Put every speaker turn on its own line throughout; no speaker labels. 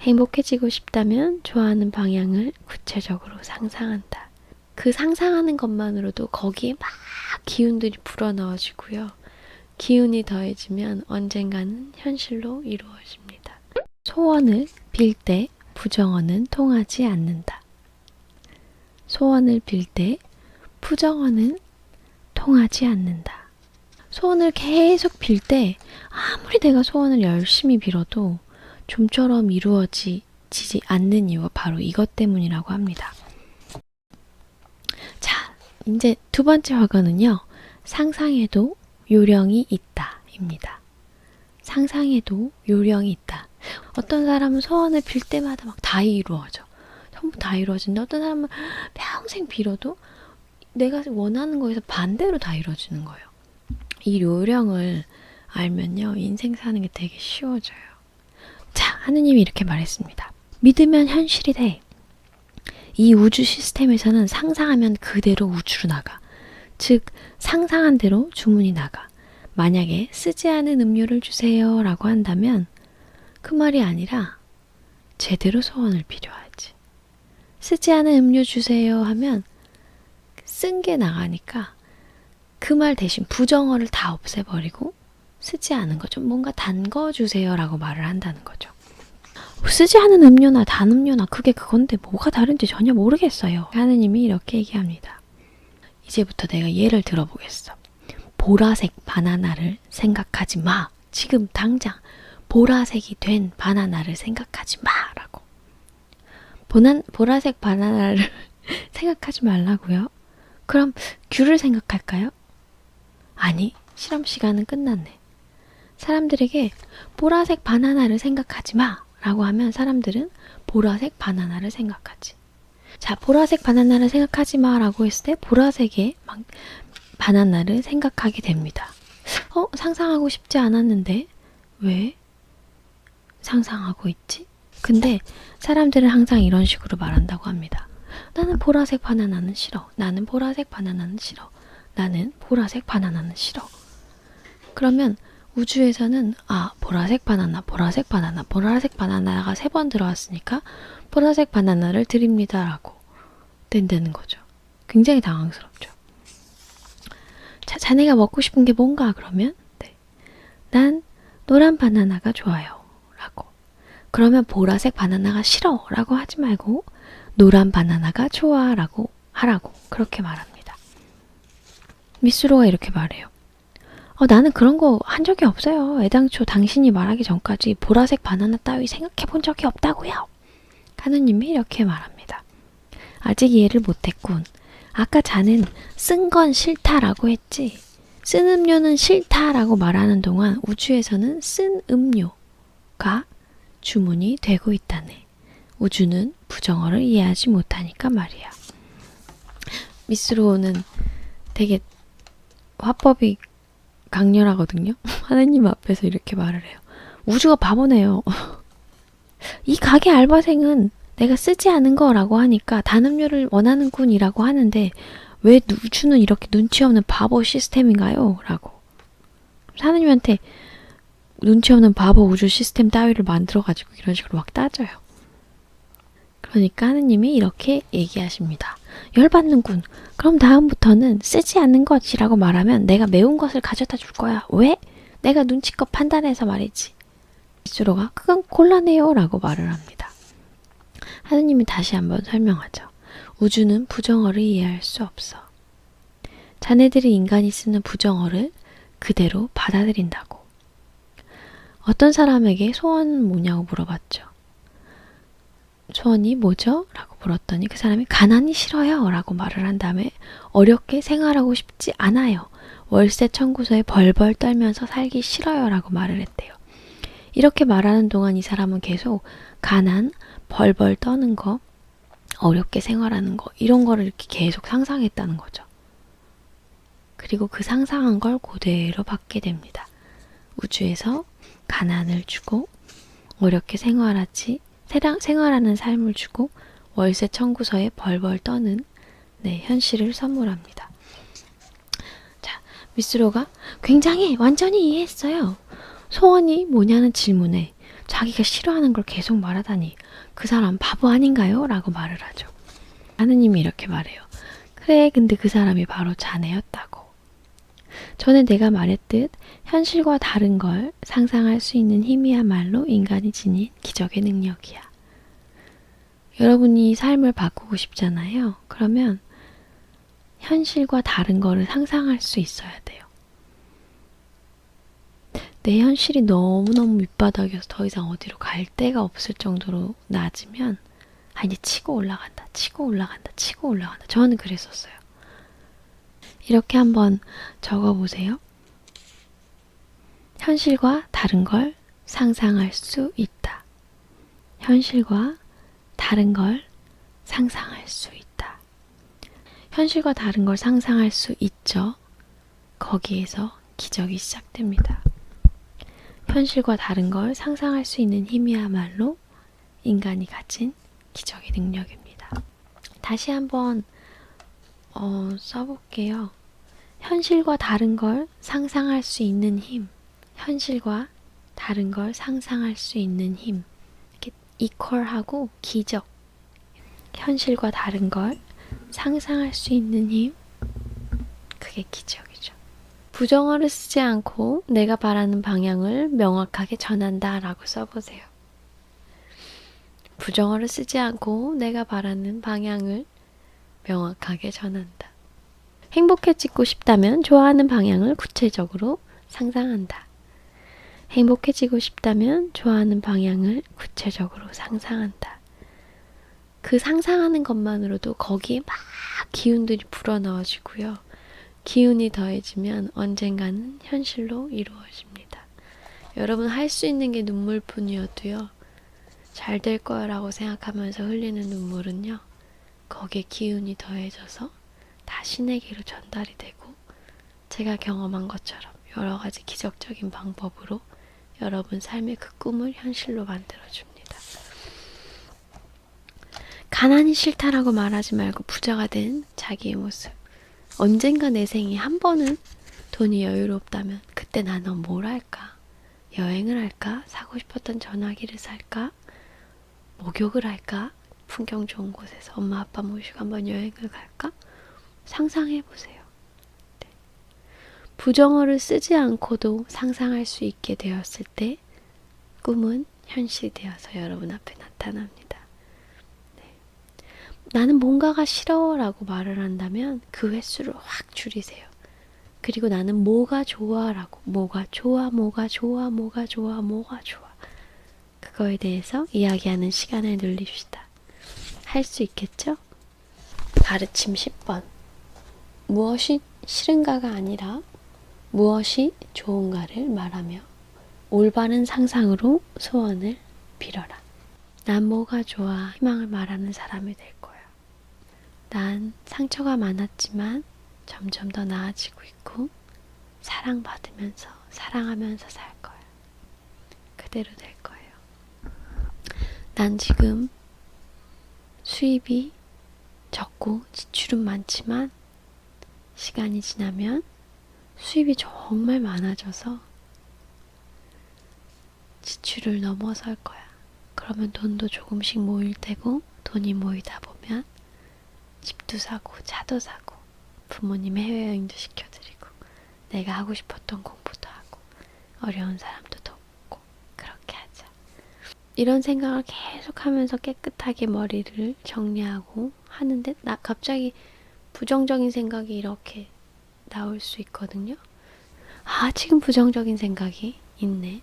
행복해지고 싶다면 좋아하는 방향을 구체적으로 상상한다. 그 상상하는 것만으로도 거기에 막 기운들이 불어넣어지고요. 기운이 더해지면 언젠가는 현실로 이루어집니다. 소원을 빌 때 부정어는 통하지 않는다. 소원을 빌 때 부정어는 통하지 않는다. 소원을 계속 빌 때 아무리 내가 소원을 열심히 빌어도 좀처럼 이루어지지 않는 이유가 바로 이것 때문이라고 합니다. 자, 이제 두 번째 화가는요. 상상에도 요령이 있다. 입니다. 상상에도 요령이 있다. 어떤 사람은 소원을 빌 때마다 막 다 이루어져. 전부 다 이루어진다. 어떤 사람은 평생 빌어도 내가 원하는 거에서 반대로 다 이루어지는 거예요. 이 요령을 알면요. 인생 사는 게 되게 쉬워져요. 자, 하느님이 이렇게 말했습니다. 믿으면 현실이 돼. 이 우주 시스템에서는 상상하면 그대로 우주로 나가. 즉, 상상한 대로 주문이 나가. 만약에 쓰지 않은 음료를 주세요 라고 한다면 그 말이 아니라 제대로 소원을 빌어야지. 쓰지 않은 음료 주세요 하면 쓴 게 나가니까 그 말 대신 부정어를 다 없애버리고 쓰지 않은 거 좀 뭔가 단 거 주세요 라고 말을 한다는 거죠. 쓰지 않은 음료나 단 음료나 그게 그건데 뭐가 다른지 전혀 모르겠어요. 하느님이 이렇게 얘기합니다. 이제부터 내가 예를 들어보겠어. 보라색 바나나를 생각하지 마. 지금 당장 보라색이 된 바나나를 생각하지 마라고. 보난, 보라색 바나나를 생각하지 말라고요? 그럼 귤을 생각할까요? 아니, 실험 시간은 끝났네. 사람들에게 보라색 바나나를 생각하지 마 라고 하면 사람들은 보라색 바나나를 생각하지. 자, 보라색 바나나를 생각하지 마 라고 했을 때 보라색의 막 바나나를 생각하게 됩니다. 어, 상상하고 싶지 않았는데 왜 상상하고 있지? 근데 사람들은 항상 이런 식으로 말한다고 합니다. 나는 보라색 바나나는 싫어. 나는 보라색 바나나는 싫어. 나는 보라색 바나나는 싫어. 그러면 우주에서는 아, 보라색 바나나, 보라색 바나나, 보라색 바나나가 세 번 들어왔으니까 보라색 바나나를 드립니다 라고 된다는 거죠. 굉장히 당황스럽죠. 자, 자네가 먹고 싶은 게 뭔가 그러면 네. 난 노란 바나나가 좋아요. 라고. 그러면 보라색 바나나가 싫어. 라고 하지 말고 노란 바나나가 좋아. 라고 하라고. 그렇게 말합니다. 미스로가 이렇게 말해요. 어, 나는 그런 거 한 적이 없어요. 애당초 당신이 말하기 전까지 보라색 바나나 따위 생각해 본 적이 없다고요. 하느님이 이렇게 말합니다. 아직 이해를 못했군. 아까 자는 쓴 건 싫다라고 했지. 쓴 음료는 싫다라고 말하는 동안 우주에서는 쓴 음료가 주문이 되고 있다네. 우주는 부정어를 이해하지 못하니까 말이야. 미스로는 되게 화법이 강렬하거든요. 하느님 앞에서 이렇게 말을 해요. 우주가 바보네요. 이 가게 알바생은 내가 쓰지 않은 거라고 하니까 단음료를 원하는군이라고 하는데 왜 우주는 이렇게 눈치 없는 바보 시스템인가요? 라고. 하느님한테 눈치 없는 바보 우주 시스템 따위를 만들어가지고 이런 식으로 막 따져요. 그러니까 하느님이 이렇게 얘기하십니다. 열받는군. 그럼 다음부터는 쓰지 않는 것이라고 말하면 내가 매운 것을 가져다 줄 거야. 왜? 내가 눈치껏 판단해서 말이지. 미스로가 그건 곤란해요. 라고 말을 합니다. 하느님이 다시 한번 설명하죠. 우주는 부정어를 이해할 수 없어. 자네들이 인간이 쓰는 부정어를 그대로 받아들인다고. 어떤 사람에게 소원 뭐냐고 물어봤죠. 소원이 뭐죠? 라고 물었더니 그 사람이 가난이 싫어요. 라고 말을 한 다음에 어렵게 생활하고 싶지 않아요. 월세 청구서에 벌벌 떨면서 살기 싫어요. 라고 말을 했대요. 이렇게 말하는 동안 이 사람은 계속 가난, 벌벌 떠는 거, 어렵게 생활하는 거, 이런 거를 이렇게 계속 상상했다는 거죠. 그리고 그 상상한 걸 그대로 받게 됩니다. 우주에서 가난을 주고, 어렵게 생활하지, 세상, 생활하는 삶을 주고, 월세 청구서에 벌벌 떠는 네, 현실을 선물합니다. 자, 미스로가 굉장히 완전히 이해했어요. 소원이 뭐냐는 질문에 자기가 싫어하는 걸 계속 말하다니 그 사람 바보 아닌가요? 라고 말을 하죠. 하느님이 이렇게 말해요. 그래, 근데 그 사람이 바로 자네였다고. 전에 내가 말했듯 현실과 다른 걸 상상할 수 있는 힘이야말로 인간이 지닌 기적의 능력이야. 여러분이 삶을 바꾸고 싶잖아요. 그러면 현실과 다른 거를 상상할 수 있어야 돼요. 내 현실이 너무너무 밑바닥이어서 더 이상 어디로 갈 데가 없을 정도로 낮으면 아 이제 치고 올라간다 치고 올라간다 치고 올라간다 저는 그랬었어요 이렇게 한번 적어 보세요. 현실과 다른 걸 상상할 수 있다. 현실과 다른 걸 상상할 수 있다. 현실과 다른 걸 상상할 수 있죠? 거기에서 기적이 시작됩니다. 현실과 다른 걸 상상할 수 있는 힘이야말로 인간이 가진 기적의 능력입니다. 다시 한번 어, 써볼게요. 현실과 다른 걸 상상할 수 있는 힘. 현실과 다른 걸 상상할 수 있는 힘. 이렇게 이퀄하고 기적. 현실과 다른 걸 상상할 수 있는 힘. 그게 기적이죠. 부정어를 쓰지 않고 내가 바라는 방향을 명확하게 전한다 라고 써보세요. 부정어를 쓰지 않고 내가 바라는 방향을 명확하게 전한다. 행복해지고 싶다면 좋아하는 방향을 구체적으로 상상한다. 행복해지고 싶다면 좋아하는 방향을 구체적으로 상상한다. 그 상상하는 것만으로도 거기에 막 기운들이 불어넣어지고요. 기운이 더해지면 언젠가는 현실로 이루어집니다. 여러분 할 수 있는 게 눈물뿐이어도요. 잘 될 거라고 생각하면서 흘리는 눈물은요. 거기에 기운이 더해져서 다 신에게로 전달이 되고 제가 경험한 것처럼 여러 가지 기적적인 방법으로 여러분 삶의 그 꿈을 현실로 만들어줍니다. 가난이 싫다라고 말하지 말고 부자가 된 자기의 모습. 언젠가 내 생에 한 번은 돈이 여유롭다면 그때 나는 뭘 할까? 여행을 할까? 사고 싶었던 전화기를 살까? 목욕을 할까? 풍경 좋은 곳에서 엄마 아빠 모시고 한번 여행을 갈까? 상상해 보세요. 네. 부정어를 쓰지 않고도 상상할 수 있게 되었을 때 꿈은 현실이 되어서 여러분 앞에 나타납니다. 나는 뭔가가 싫어라고 말을 한다면 그 횟수를 확 줄이세요. 그리고 나는 뭐가 좋아라고 뭐가 좋아 뭐가 좋아 뭐가 좋아 뭐가 좋아 그거에 대해서 이야기하는 시간을 늘립시다. 할 수 있겠죠? 가르침 10번 무엇이 싫은가가 아니라 무엇이 좋은가를 말하며 올바른 상상으로 소원을 빌어라. 난 뭐가 좋아 희망을 말하는 사람이 될 거야. 난 상처가 많았지만 점점 더 나아지고 있고 사랑받으면서 사랑하면서 살 거야. 그대로 될 거예요. 난 지금 수입이 적고 지출은 많지만 시간이 지나면 수입이 정말 많아져서 지출을 넘어설 거야. 그러면 돈도 조금씩 모일 테고 돈이 모이다 보면 집도 사고 차도 사고 부모님 해외여행도 시켜드리고 내가 하고 싶었던 공부도 하고 어려운 사람도 돕고 그렇게 하자. 이런 생각을 계속 하면서 깨끗하게 머리를 정리하고 하는데 나 갑자기 부정적인 생각이 이렇게 나올 수 있거든요. 아 지금 부정적인 생각이 있네.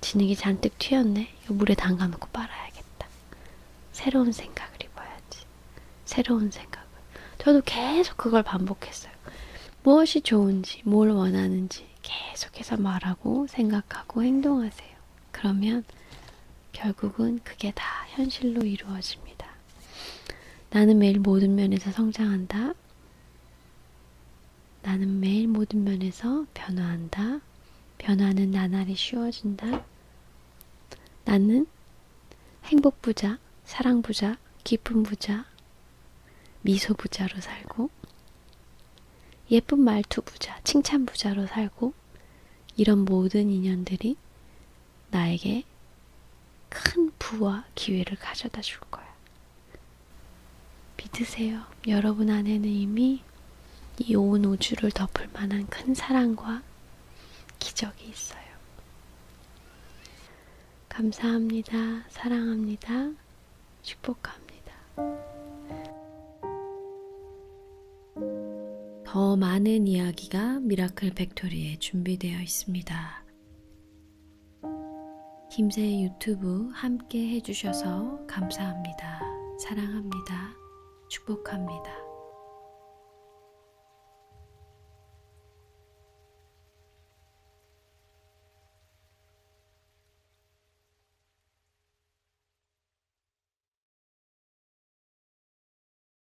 진흙이 잔뜩 튀었네. 물에 담가놓고 빨아야겠다. 새로운 생각을 입어야지. 새로운 생각을. 저도 계속 그걸 반복했어요. 무엇이 좋은지, 뭘 원하는지 계속해서 말하고 생각하고 행동하세요. 그러면 결국은 그게 다 현실로 이루어집니다. 나는 매일 모든 면에서 성장한다. 나는 매일 모든 면에서 변화한다. 변화는 나날이 쉬워진다. 나는 행복 부자, 사랑 부자, 기쁨 부자, 미소 부자로 살고, 예쁜 말투 부자, 칭찬 부자로 살고, 이런 모든 인연들이 나에게 큰 부와 기회를 가져다 줄 거야. 믿으세요. 여러분 안에는 이미 이 온 우주를 덮을 만한 큰 사랑과 기적이 있어요. 감사합니다. 사랑합니다. 축복합니다. 더 많은 이야기가 미라클 팩토리에 준비되어 있습니다. 김새의 유튜브 함께 해주셔서 감사합니다. 사랑합니다. 축복합니다.